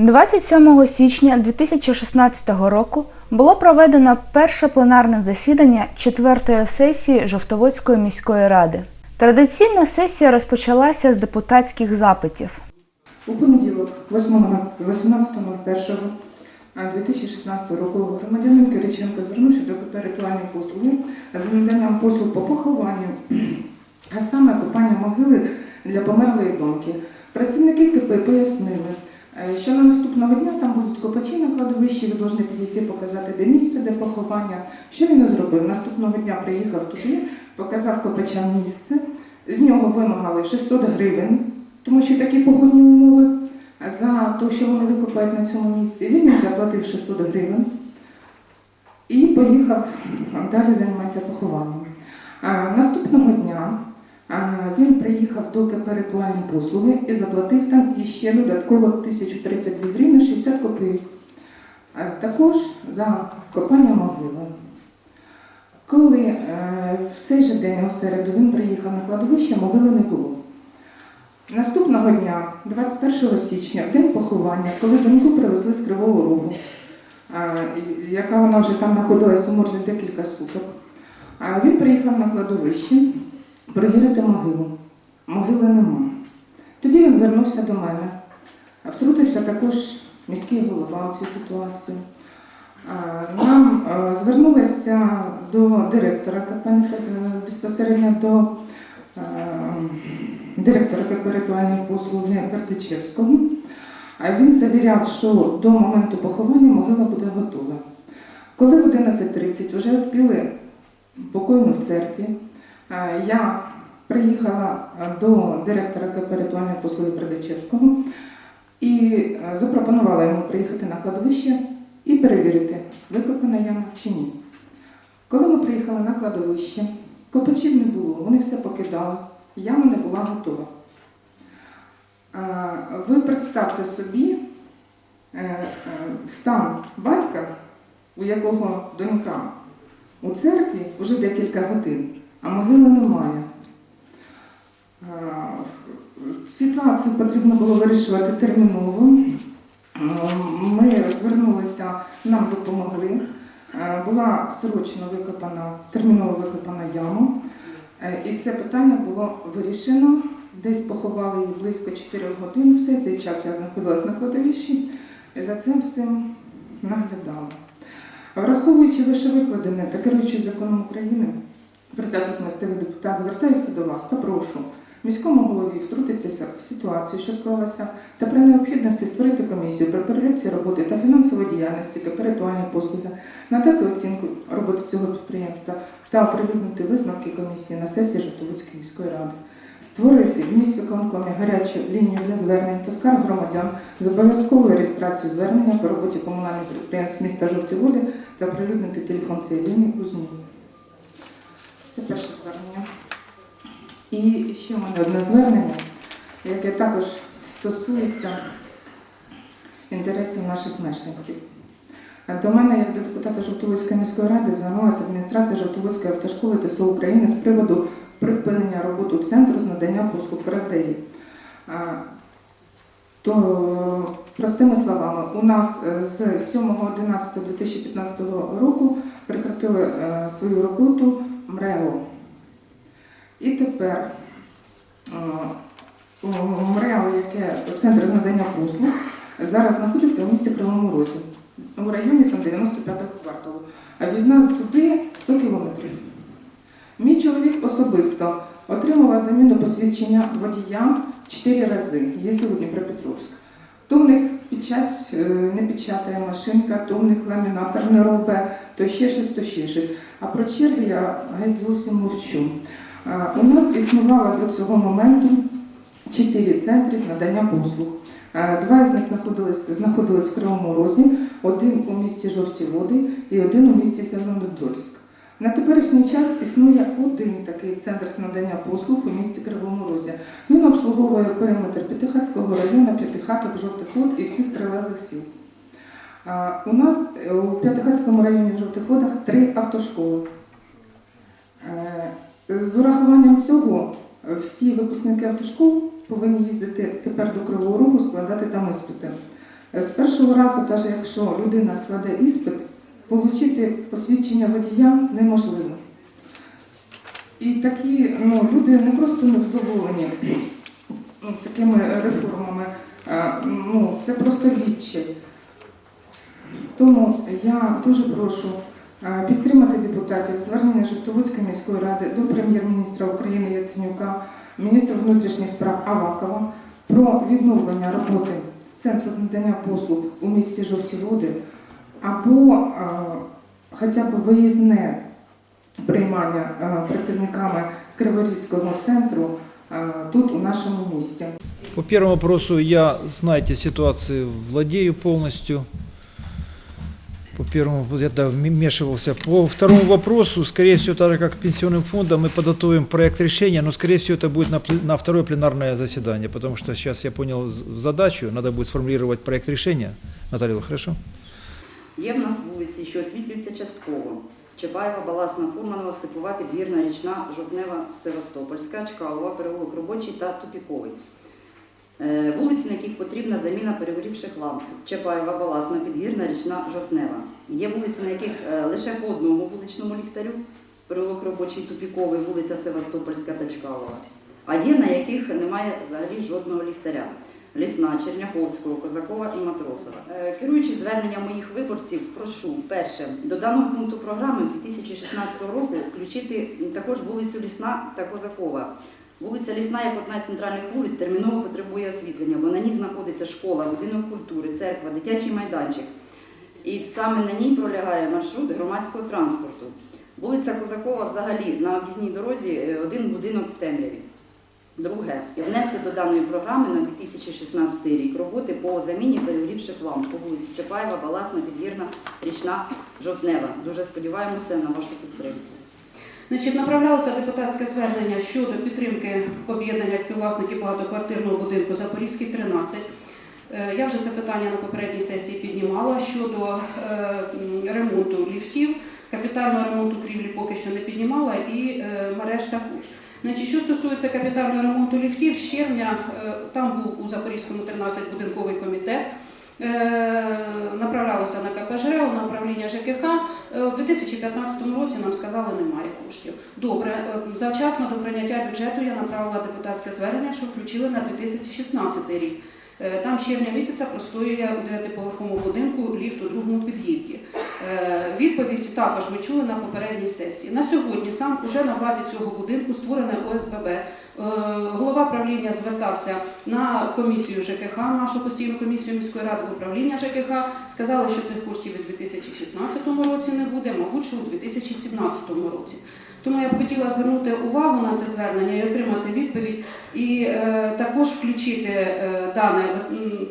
27 січня 2016 року було проведено перше пленарне засідання четвертої сесії Жовтоводської міської ради. Традиційна сесія розпочалася з депутатських запитів. У понеділок, 18.01.2016 року, громадянин Кириченко звернувся до КП ритуальної послуги за наданням послуг по похованню, а саме копання могили для померлої доньки. Працівники КП пояснили, е, що на наступного дня там будуть копачі на кладовищі, ви повинні підійти показати, де місце, де поховання. Що він зробив? Наступного дня приїхав туди, показав копачам місце, з нього вимагали 600 гривень тому що такі погодні умови за те, що вони викопають на цьому місці. Він заплатив 600 гривень і поїхав далі займатися похованням. Наступного дня він приїхав до КПРитуальні послуги і заплатив там іще додатково 1032 гривні 60 копійок. Також за копання могили. Коли е, в цей же день, у середу, він приїхав на кладовище, могили не було. Наступного дня, 21 січня, день поховання, коли доньку привезли з Кривого Рогу, яка вона вже там знаходилась у морзі декілька суток, він приїхав на кладовище перевірити могилу. Могили нема. Тоді він звернувся до мене. Втрутився також міський голова в цю ситуацію. Нам е, звернулися до директора е, безпосередньо до е, директора ритуальної послуги Бердичевського. Він завіряв, що до моменту поховання могила буде готова. Коли в 11.30 вже відпіли покойну в церкві, я приїхала е, до директора КП послуги Бердичевського і е, запропонувала йому приїхати на кладовище і перевірити, викопана яма чи ні. Коли ми приїхали на кладовище, копачів не було, вони все покидали, яма не була готова. Ви представте собі е, е, стан батька, у якого донька у церкві вже декілька годин, а могили немає. Ситуацію потрібно було вирішувати терміново. Е, Ми звернулися, нам допомогли. Е, Була срочно викопана, терміново викопана яма. Е, І це питання було вирішено. Десь поховали її близько 4 годин. Все цей час я знаходилась на кладовищі і за цим всім наглядала. Враховуючи лише викладене та керуючи законом України, председатель місцевий депутат, звертаюся до вас та прошу міському голові втрутитися в ситуацію, що склалася, та при необхідності створити комісію про перевірці роботи та фінансової діяльності КП «Ритуальні послуги, надати оцінку роботи цього підприємства та оприлюднити висновки комісії на сесії Жовтоводської міської ради. Створити в міськвиконкомі гарячу лінію для звернень та скарг громадян з обов'язковою реєстрацією звернення по роботі комунальних підприємств міста Жовті Води та оприлюднити телефон цієї лінії у ЗМІ. Це перше звернення. І ще в мене одне звернення, яке також стосується інтересів наших мешканців. До мене, як до депутата Жовтоводської міської ради, звернулася адміністрація Жовтоводської автошколи ТСО України з приводу припинення роботи центру з надання послуг передає. То, простими словами, у нас е, з 7.11.2015 року прекратили е, свою роботу МРЕО. І тепер е, МРЕО, яке центр надання послуг, зараз знаходиться у місті Кривому Розі, у районі 95-го кварталу. А від нас туди 100 кілометрів. Мій чоловік особисто отримував заміну посвідчення водія 4 рази, їздив у Дніпропетровськ. То в них печать е, не печатає машинка, то в них ламінатор не робить, то ще щось, то ще щось. А про черги я геть зовсім мовчу. Е, У нас існувало до цього моменту чотири центри з надання послуг. Е, Два з них знаходились, знаходились в Кривому Розі, один у місті Жовті Води і один у місті Зеленодольськ. На теперішній час існує один такий центр з надання послуг у місті Кривому Розі. Він обслуговує периметр П'ятихатського району, П'ятихаток, Жовтих Вод і всіх прилеглих сіл. У нас е, у П'ятихатському районі в Жовтих Водах три автошколи. Е, З урахуванням цього е, всі випускники автошкол повинні їздити тепер до Кривого Рогу, складати там іспити. З першого разу, навіть якщо людина складе іспит, отримати посвідчення водія неможливо. І такі ну, люди не просто невдоволені ну, такими реформами, ну, це просто відчай. Тому я дуже прошу підтримати депутатів звернення Жовтоводської міської ради до прем'єр-міністра України Яценюка, міністра внутрішніх справ Авакова про відновлення роботи Центру надання послуг у місті Жовті Води або е, хоча б виїзне приймання е, працівниками Криворізького центру е, тут, у нашому місті. По первому вопросу я, знаете, ситуацию владею полностью. По первому вот я да, вмешивался. По второму вопросу, скорее всего, так же как пенсионным фондом, мы подготовим проект решения, но, скорее всего, это будет на, пл- на второе пленарное заседание, потому что сейчас я понял з- задачу, надо будет сформулировать проект решения. Наталья, хорошо? Є в нас вулиці, що освітлюються частково. Чапаєва, Баласна, Фурманова, Степова, Підгірна, Річна, Жовтнева, Севастопольська, Чкалова, Переулок Робочий та Тупіковий. Е, Вулиці, на яких потрібна заміна перегорівших ламп. Чапаєва, Баласна, Підгірна, Річна, Жовтнева. Є вулиці, на яких е, лише по одному вуличному ліхтарю. Переулок Робочий, Тупіковий, вулиця Севастопольська та Чкалова. А є, на яких немає взагалі жодного ліхтаря. Лісна, Черняховського, Козакова і Матросова. Е, Керуючи зверненням моїх виборців, прошу перше до даного пункту програми 2016 року включити також вулицю Лісна та Козакова. Вулиця Лісна, як одна з центральних вулиць, терміново потребує освітлення, бо на ній знаходиться школа, будинок культури, церква, дитячий майданчик. І саме на ній пролягає маршрут громадського транспорту. Вулиця Козакова взагалі на об'їзній дорозі е, один будинок в темряві. Друге, внести до даної програми на 2016 рік роботи по заміні перегрівших ламп по вулиці Чапаєва, Баласна, Підгірна, Річна, Жовтнева. Дуже сподіваємося на вашу підтримку. Значить, направлялося депутатське звернення щодо підтримки об'єднання співвласників багатоквартирного будинку Запорізький 13. Е, Я вже це питання на попередній сесії піднімала щодо е, ремонту ліфтів, капітального ремонту крівлі поки що не піднімала і е, мереж також. Значить, що стосується капітального ремонту ліфтів, з червня е, там був у Запорізькому 13 будинковий комітет. Е, Направлялося на КПЖ, на управління ЖКХ. Е, У 2015 році нам сказали, немає коштів. Добре, завчасно до прийняття бюджету я направила депутатське звернення, що включили на 2016 рік. Е, Там з червня місяця простоює у дев'ятиповерховому будинку ліфт у другому під'їзді. Е, Відповідь також ми чули на попередній сесії. На сьогодні сам уже на базі цього будинку створене ОСББ. Е, Голова правління звертався на комісію ЖКХ, нашу постійну комісію міської ради управління ЖКХ. Сказали, що цих коштів у 2016 році не буде, мабуть, що у 2017 році. Тому я б хотіла звернути увагу на це звернення і отримати відповідь, і е, також включити е, дане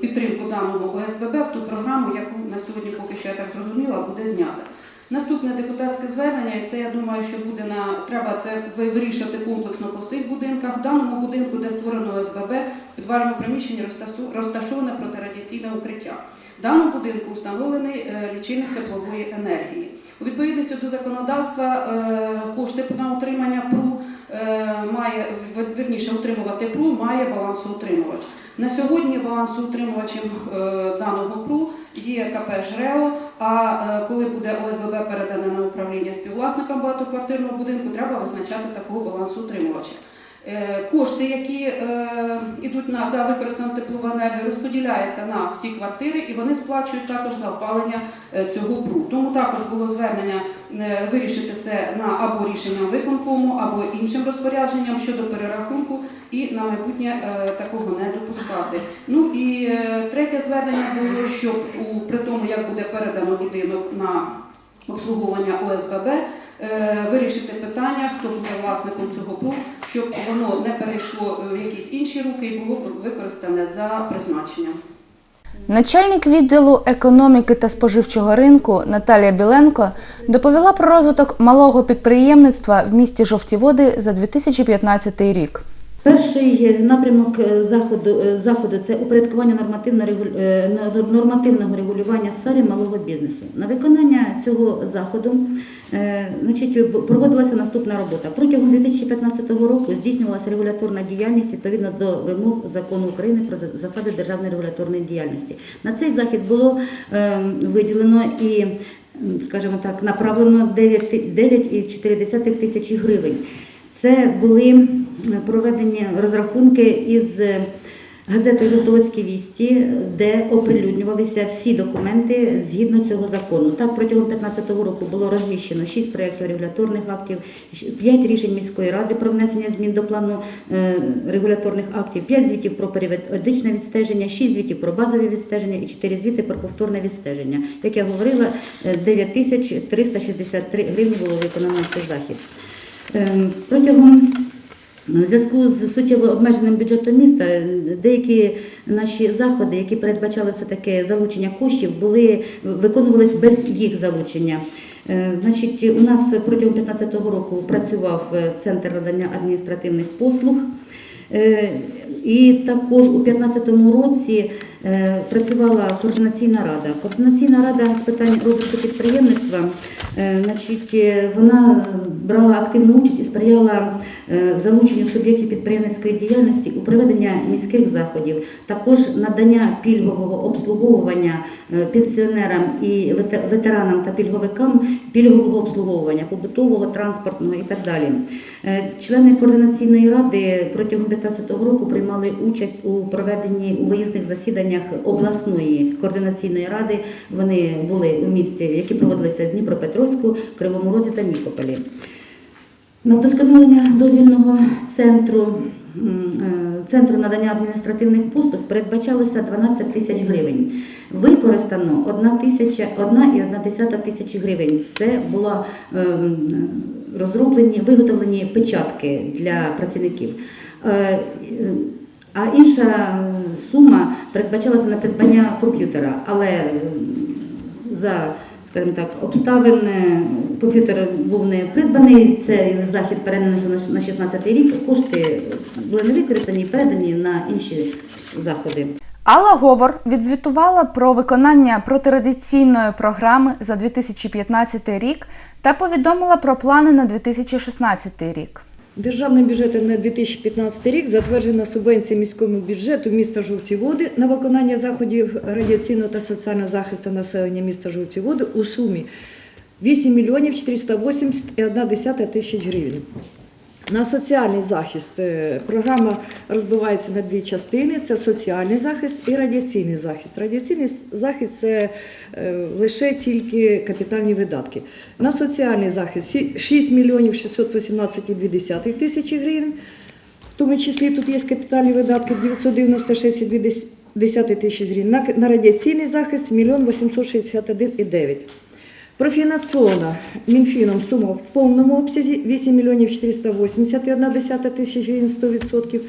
підтримку даного ОСББ в ту програму, яку на сьогодні, поки що я так зрозуміла, буде знята. Наступне депутатське звернення, і це я думаю, що буде на треба це вирішувати комплексно по всіх будинках. В даному будинку, де створено ОСББ, в підвальному приміщенні розташоване протирадіаційне укриття. В даному будинку встановлений е, лічильник теплової енергії. У відповідності до законодавства е, кошти на утримання ПРУ е, має в- вірніше утримувати ПРУ має балансоутримувач. На сьогодні балансоутримувачем е, даного ПРУ є КП «Жрео», а коли буде ОСББ передане на управління співвласникам багатоквартирного будинку, треба визначати такого балансоутримувача. Е, Кошти, які е, йдуть на за використану теплову енергію, розподіляються на всі квартири, і вони сплачують також за опалення е, цього ПРУ. Тому також було звернення е, вирішити це на або рішенням виконкому, або іншим розпорядженням щодо перерахунку, і на майбутнє е, такого не допускати. Ну і е, третє звернення було, щоб у при тому, як буде передано будинок на обслуговування ОСББ, е, вирішити питання, хто буде власником цього ПУ, щоб воно не перейшло в якісь інші руки і було використане за призначенням. Начальник відділу економіки та споживчого ринку Наталія Біленко доповіла про розвиток малого підприємництва в місті Жовті Води за 2015 рік. Перший напрямок е, заходу, е, заходу це упорядкування е, нормативного регулювання сфери малого бізнесу. На виконання цього заходу значить, проводилася наступна робота. Протягом 2015 року здійснювалася регуляторна діяльність відповідно до вимог закону України про засади державної регуляторної діяльності. На цей захід було виділено і, скажімо так, направлено 9 9,4 тисячі гривень. Це були проведені розрахунки із е, газетою Жовтоводські вісті, де оприлюднювалися всі документи згідно цього закону. Так, протягом 2015 року було розміщено 6 проєктів регуляторних актів, 5 рішень міської ради про внесення змін до плану е, регуляторних актів, 5 звітів про періодичне відстеження, 6 звітів про базові відстеження і 4 звіти про повторне відстеження. Як я говорила, е, 9363 гривні було виконано цей захід. Ем, Протягом в зв'язку з суттєво обмеженим бюджетом міста е, деякі наші заходи, які передбачали все таке залучення коштів, були виконувались без їх залучення. Е, Значить, у нас протягом 2015 року працював е, центр надання адміністративних послуг. І також у 2015 році е, працювала координаційна рада. Координаційна рада з питань розвитку підприємництва, е, значить, е, вона брала активну участь і сприяла залученню суб'єктів підприємницької діяльності у проведення міських заходів, також надання пільгового обслуговування пенсіонерам і ветеранам та пільговикам пільгового обслуговування, побутового, транспортного і так далі. Члени координаційної ради протягом 2015 року приймали участь у проведенні у виїзних засіданнях обласної координаційної ради. Вони були у місті, які проводилися в Дніпропетровську, Кривому Розі та Нікополі. На вдосконалення дозвільного центру, е, центру надання адміністративних послуг передбачалося 12 тисяч гривень. Використано 1 тисяча, 1,1 тисячі гривень. Це була ем, розроблені, виготовлені печатки для працівників. А інша сума передбачалася на придбання комп'ютера, але за скажімо так, обставин е, комп'ютер був не придбаний. Цей захід перенесено на- на 16 рік. Кошти були не використані, передані на інші заходи. Алла Говор відзвітувала про виконання протирадиційної програми за 2015 рік та повідомила про плани на 2016 рік. Державним бюджетом на 2015 рік затверджена субвенція міському бюджету міста Жовті Води на виконання заходів радіаційного та соціального захисту населення міста Жовті Води у сумі 8 мільйонів 481 тисяч гривень. На соціальний захист е, програма розбивається на дві частини: це соціальний захист і радіаційний захист. Радіаційний захист це е, лише тільки капітальні видатки. На соціальний захист 6 мільйонів 618,2 тисячі гривень. В тому числі тут є капітальні видатки 996,2 тисяч гривень. На, радіаційний захист 1 861,9. Профінансована Мінфіном сума в повному обсязі 8 мільйонів 481 тисяч гривень 100%.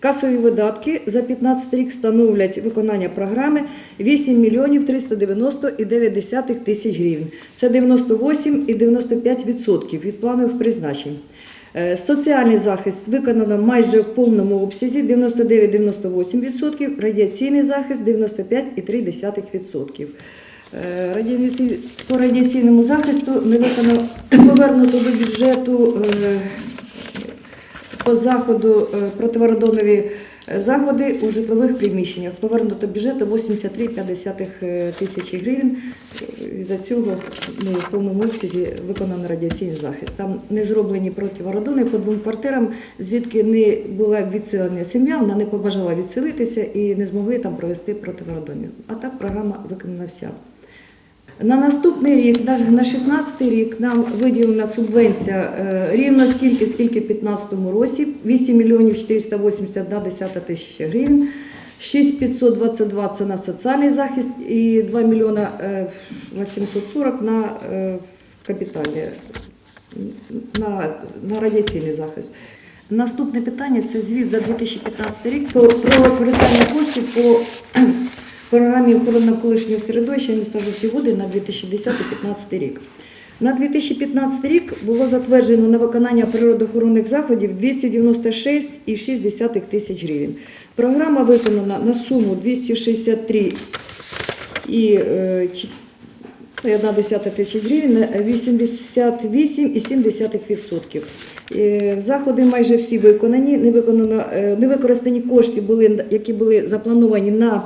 Касові видатки за 15 рік становлять виконання програми 8 мільйонів 390,9 тисяч гривень. Це 98,95% від планових призначень. Е, Соціальний захист виконано майже в повному обсязі 99-98%, радіаційний захист 95,3%. Е, По радіаційному захисту не виконано повернуто до бюджету е, по заходу е, противорадонові е, заходи у житлових приміщеннях. Повернуто бюджету 83,5 е, тисячі гривень. За цього ну, в повному обсязі виконано радіаційний захист. Там не зроблені противорадони по двом квартирам, звідки не була відселена сім'я, вона не побажала відселитися і не змогли там провести противорадонів. А так програма виконана вся. На наступний рік, на- на 16 рік, нам виділена субвенція е, рівно скільки, скільки в 2015 році, 8 мільйонів 481 тисяча гривень, 6522 це на соціальний захист і 2 мільйона е, 840 на е, капітальні, на, на радіаційний захист. Наступне питання це звіт за 2015 рік про використання коштів по програмі охорони навколишнього середовища міста Жовті Води на 2010-2015 рік. На 2015 рік було затверджено на виконання природоохоронних заходів 296,6 тисяч гривень. Програма виконана на суму 263 і е, чи- ну, і одна десята тисяч гривень на 88,7%. Е, Заходи майже всі виконані. Не, е, не використані кошти, які були заплановані на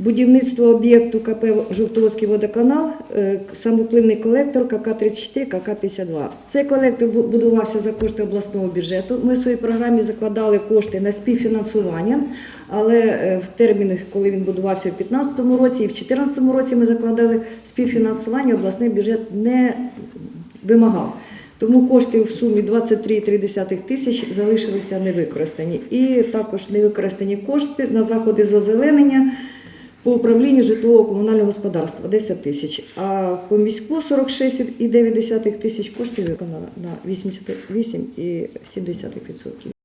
будівництво об'єкту КП Жовтоводський водоканал, е, самопливний колектор КК-34, КК-52. Цей колектор будувався за кошти обласного бюджету. Ми в своїй програмі закладали кошти на співфінансування, але е, в термінах, коли він будувався в 2015 році і в 2014 році ми закладали співфінансування, обласний бюджет не вимагав. Тому кошти в сумі 23,3 тисяч залишилися невикористані. І також невикористані кошти на заходи з озеленення по управлінню житлово-комунального господарства 10 тисяч, а по міську 46,9 тисяч коштів виконано на 88,7%.